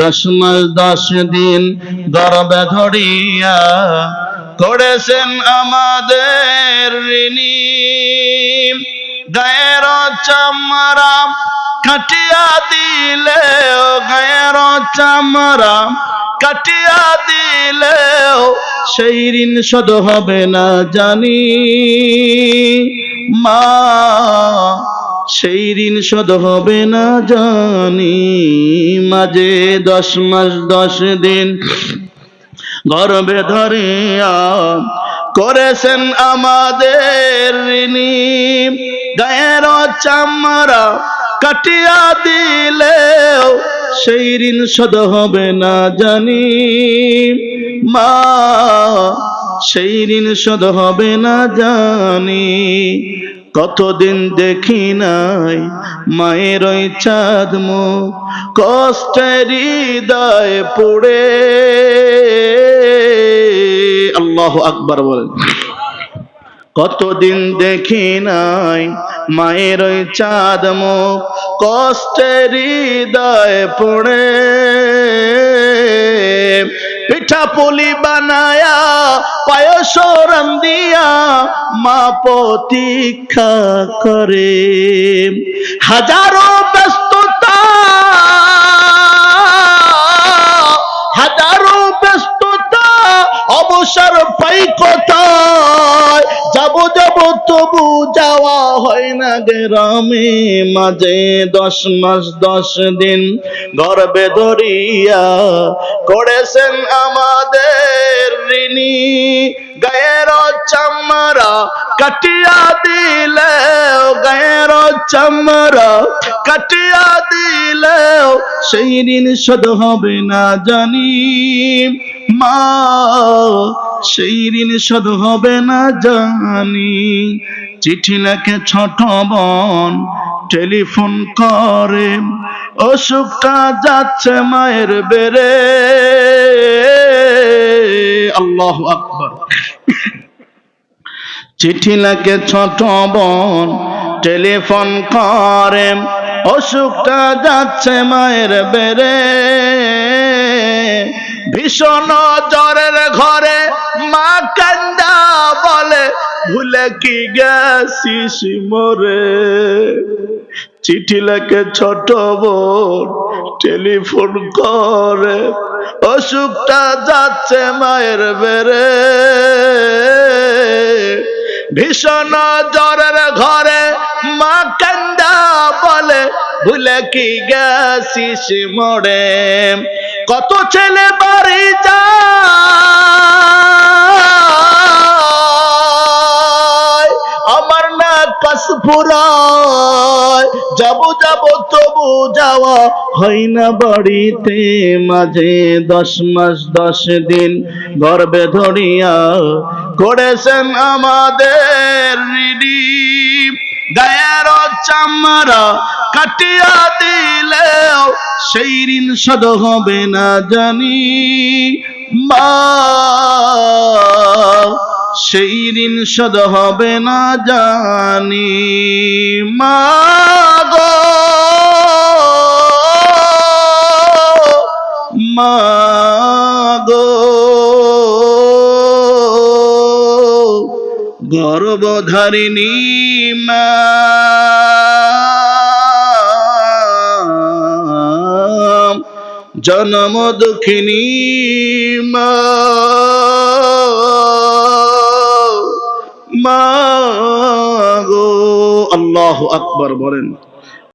দশ মাস দশ দিন গর্বে ধরিয়া করেছেন আমাদের ঋণী। গায়ের চামড়া কাটিয়া দিলে গায়ের চামড়া কাটিয়া দিলেও সেই ঋণ শোধ হবে না জানি। মা সেই ঋণ শোধ হবে না জানি। মাঝে দশ মাস, দশ দিন গর্বে ধরিয়া করেছেন আমাদের ঋণী। গায়ের চামড়া কাটিয়া দিলেও সেই ঋণ শোধ হবে না জানি। মা, সেই ঋণ শোধ হবে না জানি। কতদিন দেখি নাই, মায়ের ওই চাঁদ মুখ কষ্টের হৃদয় পড়ে। আল্লাহ আকবার বলেন। কতদিন দেখি নাই, মায়ের ওই চাঁদ মুখ কষ্টের হৃদয় পড়ে। পিঠা পুলি বানায়া পায়স দিয়া মা প্রতীক্ষা করে। হাজারো ব্যস্ততা হাজারো ব্যস্ততা, অবসর পাই কোথায়? যাব যাব, তবু যাওয়া হয় না গ্রামে। মাঝে দশ মাস, দশ দিন গর্বে ধরিয়া করেছেন আমাদের ঋণী। গায়ের চামড়া কাটিয়া দিলে গায়ের চামড়া কাটিয়া দিলেও সেই ঋণ শোধ হবে না জানি। মা সেই ঋণ শোধ হবে না জানি। চিঠি লেখে ছোট বোন, টেলিফোন করে অসুখটা যাচ্ছে মায়ের বেড়ে। আল্লাহ আকবর। চিঠি লেখে ছোট বোন, টেলিফোন করে অসুখটা যাচ্ছে মায়ের বেড়ে। ভীষণ জ্বরের ভুলে কি গেছিস মোরে? চিঠি লেখে ছোট বোন টেলিফোন করে। অসুখটা যাচ্ছে মায়ের বেড়ে। ভীষণ জ্বরের ঘরে মা কান্দা বলে, ভুলে কি গেছিস মোড়ে কত ছেলে বাড়ি যায় কাশপুরায় যাব যাব, তবু যাওয়া হয় না বাড়িতে। মাঝে দশ মাস, দশ দিন গর্বে ধরিয়া করেছেন আমাদের রিডি গায়ের চামড়া কাটিয়া দিলেও সেই ঋণ শোধ হবে না জানি। মা, সেই ঋণ শোধ হবে না জানি। মা গো মা গো গর্ভধারিণী মা। জনম দুঃখিনী মা। মা গো আল্লাহ আকবর বলেন।